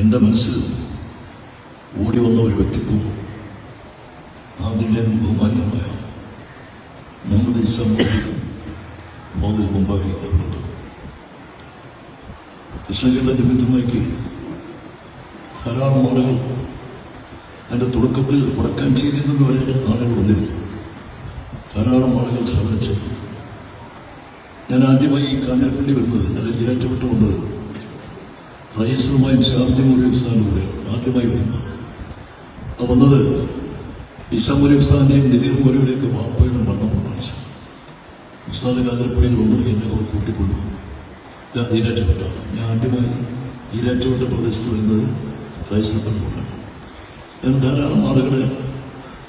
എന്റെ മനസ്സിൽ ഓടി വന്ന ഒരു വ്യക്തിത്വം ആദ്യമേ ബഹുമാന്യമായ മുഹമ്മദ് ഇസ്ലാം മോദി മുമ്പായി എന്നത് കൃഷ്ണകളുടെ നിമിത്തമാക്കി ധാരാളം ആളുകൾ അതിന്റെ തുടക്കത്തിൽ വടക്കാഞ്ചേരിയിൽ നിന്ന് വരെ ആളുകൾ വന്നിരുന്നു. ധാരാളം ആളുകൾ സമ്മതിച്ചു ഞാൻ ആദ്യമായി കാഞ്ഞിരപ്പള്ളി വരുന്നത് അല്ലെങ്കിൽ ഇരറ്റപ്പെട്ട് വന്നത് റയീസുമായും ശാബ്ദിമൂലി കൂടെ ആദ്യമായി വരുന്നത് ആ വന്നത് ഇസാമൂലി ഉസ്താദിന്റെയും മൂലയുടെയൊക്കെ വാപ്പയുടെ മരണം പ്രമാണിച്ചു ഉസ്താദ് കാതിരപ്പള്ളിയിൽ വന്ന് എന്നെ അവർ കൂട്ടിക്കൊണ്ടുവന്നു. ഞാൻ ഈരാറ്റപ്പെട്ടാണ് ഞാൻ ആദ്യമായി ഈരാറ്റപ്പെട്ട പ്രദേശത്ത് വരുന്നത് റയീസിനെ കണ്ടുകൊണ്ടാണ് ഞാൻ ധാരാളം ആളുകളെ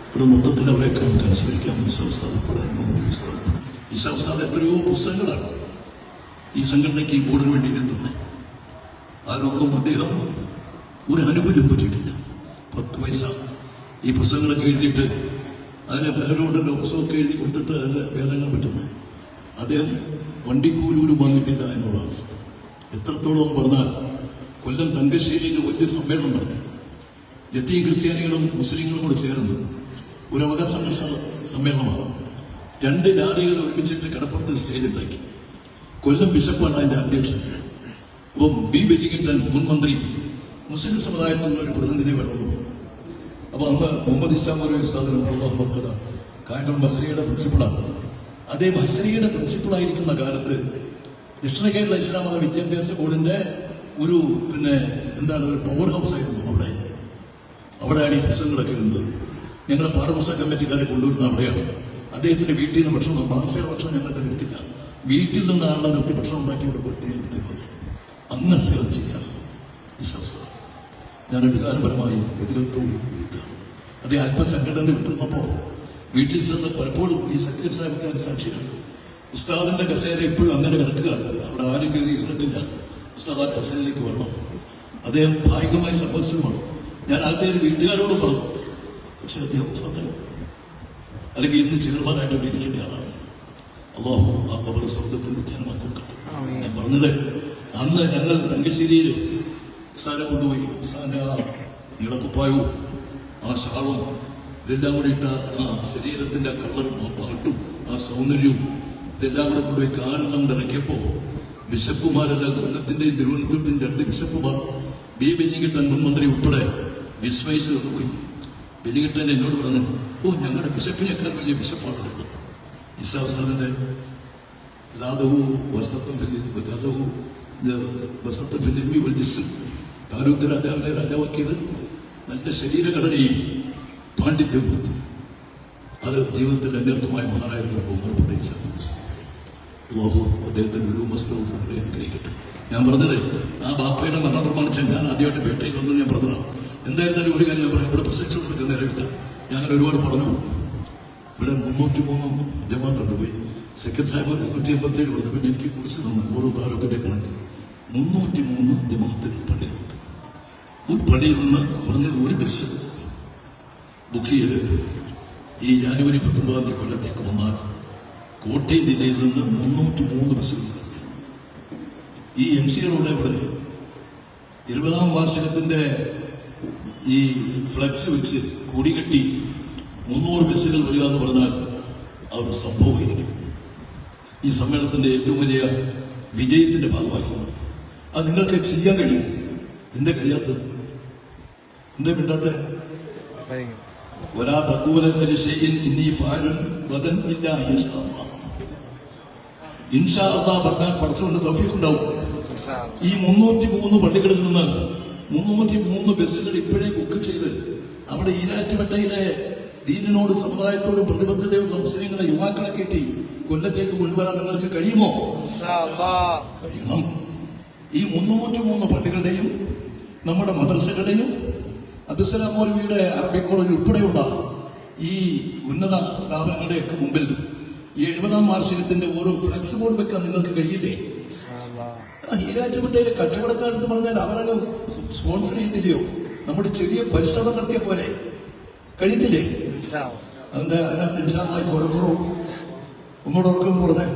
ഇവിടെ മൊത്തത്തിൽ അവരെയൊക്കെ നമുക്ക് അനുസരിക്കാം ഈ സംസ്ഥാനം പറയുന്നു ഈ സ്ഥാനം ഈ സംസ്ഥാനം എത്രയോ പുസ്തകങ്ങളാണ് ഈ സംഘടനയ്ക്ക് ഈ ബോർഡിന് വേണ്ടി എഴുതുന്നത് അതിനൊന്നും അദ്ദേഹം ഒരു അനുകൂല്യം പറ്റിയിട്ടില്ല. പത്ത് പൈസ ഈ പുസ്തകങ്ങളൊക്കെ എഴുതിയിട്ട് അതിനെ പലരോടുള്ള പുസ്തകമൊക്കെ എഴുതി കൊടുത്തിട്ട് അതിന് വേദങ്ങൾ പറ്റുന്നു. അദ്ദേഹം വണ്ടിക്കൂലൂര് വാങ്ങിയിട്ടില്ല എന്നുള്ളതാണ്. എത്രത്തോളം പറഞ്ഞാൽ കൊല്ലം തങ്കശ്ശേരിയിൽ വലിയ സമ്മേളനം നടത്തി. ജത്തി ക്രിസ്ത്യാനികളും മുസ്ലിങ്ങളും കൂടെ ചേർന്ന് ഒരു അവകാശ സമ്മേളനമാണ്. രണ്ട് ലാറികൾ ഒരുമിച്ചിട്ട് കടപ്പുറത്ത് സ്റ്റേജ് ഉണ്ടാക്കി. കൊല്ലം ബിഷപ്പാണ് അതിന്റെ അധ്യക്ഷൻ. അപ്പം ബി ബലികിട്ടൻ മുൻ മന്ത്രി മുസ്ലിം സമുദായത്തിലുള്ള ഒരു പ്രതിനിധി വേണമെന്ന് പറഞ്ഞു. അപ്പൊ അന്ന് മുഹമ്മദ് ഇസ്ലാം ഒരു പറഞ്ഞത് കായംകുളം ബസരിയുടെ പ്രിൻസിപ്പളാണ്. അദ്ദേഹം ബസരിയുടെ പ്രിൻസിപ്പളായിരിക്കുന്ന കാലത്ത് ദക്ഷിണ കേരള ഇസ്ലാം മത വിദ്യാഭ്യാസ ബോർഡിന്റെ ഒരു പിന്നെ എന്താണ് ഒരു പവർ ഹൗസ് ആയിരുന്നു അവിടെ. അവിടെയാണ് ഈ പുസ്തകങ്ങളൊക്കെ ഇരുന്നത്. ഞങ്ങളെ പാഠപുസ്തക കമ്മിറ്റിക്കാരെ കൊണ്ടുവരുന്ന അവിടെയാണ്. അദ്ദേഹത്തിന്റെ വീട്ടിൽ നിന്ന് ഭക്ഷണം ബാസിയുടെ ഭക്ഷണം ഞങ്ങൾക്ക് നിർത്തില്ല വീട്ടിൽ നിന്ന് ആളെ നിർത്തി ഭക്ഷണം ഉണ്ടാക്കി ഇവിടെ കൊടുത്തിരുന്നത് അങ്ങനെ സേവനം ഈ സംസ്ഥ ഞാൻ വികാരപരമായി എതിരത്തോട് എഴുത്താണ് അതേ അല്പസംഘടന വിട്ടുന്നപ്പോൾ വീട്ടിൽ ചെന്ന് പലപ്പോഴും ഈ സക്കീർ സാഹിബിന്റെ സാക്ഷിയാണ്. ഉസ്താദിന്റെ കസേര ഇപ്പോഴും അങ്ങനെ കിടക്കുകയാണ്. അവിടെ ആരും കയറി ഇരുന്നിട്ടില്ല. ഉസ്താദ് ആ കസേരയിലേക്ക് വരണം അദ്ദേഹം ഭാഗികമായി സമ്പത്സരമാണ് ഞാൻ അദ്ദേഹം വീട്ടുകാരോട് പറഞ്ഞു പക്ഷെ അദ്ദേഹം സ്വന്തം അല്ലെങ്കിൽ ഇന്ന് ചെയർമാനായിട്ട് ഇവിടെ ഇരിക്കേണ്ട ആളാണ്. അള്ളാഹു ആ കബർ സ്വർഗത്തിന്റെ ധ്യാനമാക്കും ഞാൻ പറഞ്ഞത് അന്ന് ഞങ്ങൾ തങ്കശ്ശേരിയിൽ സാറിനെ കൊണ്ടുപോയി. സാറിന് ആ നീളക്കുപ്പായവും ആ ഷാളും ഇതെല്ലാം കൂടി ഇട്ട ആ ശരീരത്തിന്റെ കളറും ആ പാട്ടും ആ സൗന്ദര്യവും ഇതെല്ലാം കൂടെ കൊണ്ടുപോയി കാറിൽ നമ്മൾ ഇറക്കിയപ്പോ ബിഷപ്പുമാരല്ല കൊല്ലത്തിന്റെയും തിരുവനന്തപുരത്തിന്റെ രണ്ട് ബിഷപ്പുമാർ ബി ബെല്ലിങ്ങിട്ടൻ മുൻമന്ത്രി ഉൾപ്പെടെ വിസ്മയിച്ച് പോയി. ബെല്ലിങ്ങിട്ടൻ എന്നോട് പറഞ്ഞു ഓ ഞങ്ങളുടെ ബിഷപ്പിനേക്കാൾ വലിയ ബിഷപ്പാണുള്ളത് ഇസാവസ്ഥാനന്റെ ജാതവും വസ്തത്വം ജാദവു താരൂത്ത് രാജാവിനെ രാജാവാക്കിയത് നല്ല ശരീരഘടനയും പാണ്ഡിത്യം കൊടുത്തു. അത് ജീവിതത്തിൽ അന്യർത്ഥമായ മഹാനായിരുന്നു ബഹുമാനപ്പെട്ട ഒരു വസ്തുവും നമ്മളെ അനുഗ്രഹിക്കട്ടെ. ഞാൻ പറഞ്ഞത് ആ ബാപ്പയുടെ മരണം പ്രമാണിച്ച് ഞാൻ ആദ്യമായിട്ട് വേട്ടയിൽ വന്നത് ഞാൻ പറഞ്ഞതാണ്. എന്തായിരുന്നാലും ഒരു കാര്യം ഞാൻ പറയാം. ഇവിടെ പ്രസംഗിച്ചു കൊടുക്കാൻ നേരമില്ല ഞാൻ അങ്ങനെ ഒരുപാട് പറഞ്ഞു. ഇവിടെ മുന്നൂറ്റി മൂന്നാം ജമാത്തുണ്ട് കണ്ടുപോയി സെക്രട്ടറി സാഹിബ് നൂറ്റി എൺപത്തി ഏഴ് പറഞ്ഞു പിന്നെ എനിക്ക് കുറിച്ച് തന്നു. ഓരോ താലൂക്കിന്റെ കണക്ക്. മുന്നൂറ്റി മൂന്ന് ജമാത്തിൽ പള്ളിയിലുണ്ട് ഒരു പള്ളിയിൽ നിന്ന് കുറഞ്ഞ ഒരു ബസ് ബുക്ക് ചെയ്ത് ഈ ജാനുവരി പത്തൊമ്പതാം തീയതി കൊല്ലത്തേക്ക് വന്നാൽ കോട്ടയം ജില്ലയിൽ നിന്ന് മുന്നൂറ്റി മൂന്ന് ബസ്സുകൾ ഈ എം സി റോഡ് ഇവിടെ ഇരുപതാം വാർഷികത്തിന്റെ ഈ ഫ്ലക്സ് വെച്ച് കൊടികെട്ടി മുന്നൂറ് ബസ്സുകൾ വരിക എന്ന് പറഞ്ഞാൽ ആ ഒരു സംഭവമായിരിക്കും. ഈ സമ്മേളനത്തിന്റെ ഏറ്റവും വലിയ വിജയത്തിന്റെ ഭാഗമായിരിക്കുന്നത് അത് നിങ്ങൾക്ക് ചെയ്യാൻ കഴിയും. എന്താ കഴിയാത്ത എന്താ മിണ്ടാത്ത ഒരാ തക്കൂലൻ മനുഷ്യൻ ഇനി ഫാരൻ വതൻ ഇല്ല ഇൻഷാ പറഞ്ഞാൽ പഠിച്ചുകൊണ്ട് തഫീഖ് ഉണ്ടാവും ഈ മുന്നൂറ്റി മൂന്ന് പള്ളികളിൽ നിന്ന് മുന്നൂറ്റി മൂന്ന് ബസ്സുകൾ ഇപ്പോഴേ ബുക്ക് ചെയ്ത് അവിടെ ഈരാറ്റുപെട്ടയിലെ ദീനിനോട് സമുദായത്തോട് പ്രതിബദ്ധതയുള്ള മുസ്ലിങ്ങളെ യുവാക്കളെ കയറ്റി കൊല്ലത്തേക്ക് കൊണ്ടുവരാൻ നിങ്ങൾക്ക് കഴിയുമോ? കഴിയണം. ഈ മുന്നൂറ്റി മൂന്ന് പള്ളികളുടെയും നമ്മുടെ മദ്രസകളുടെയും അബ്ദുസലാം മൗലവിയുടെ അറബി കോളേജ് ഉൾപ്പെടെയുള്ള ഈ ഉന്നത സ്ഥാപനങ്ങളുടെയൊക്കെ മുമ്പിൽ ഈ എഴുപതാം വാർഷികത്തിന്റെ ഓരോ ഫ്ലക്സ് ബോർഡ് വെക്കാൻ നിങ്ങൾക്ക് കഴിയില്ലേ? ആ ഈരാറ്റുപേട്ടയിലെ കച്ചവടക്കാരെന്ന് പറഞ്ഞാൽ അവരങ്ങ് സ്പോൺസർ ചെയ്തില്ലയോ? നമ്മുടെ ചെറിയ പരിശ്രമം നടത്തിയ പോലെ കഴിയത്തില്ലേ അതിന്റെ അതിനകത്ത് ഇൻഷാ കുറവ്. ഒന്നുകൂടെ ഓർക്കുമെന്ന് പറഞ്ഞേ.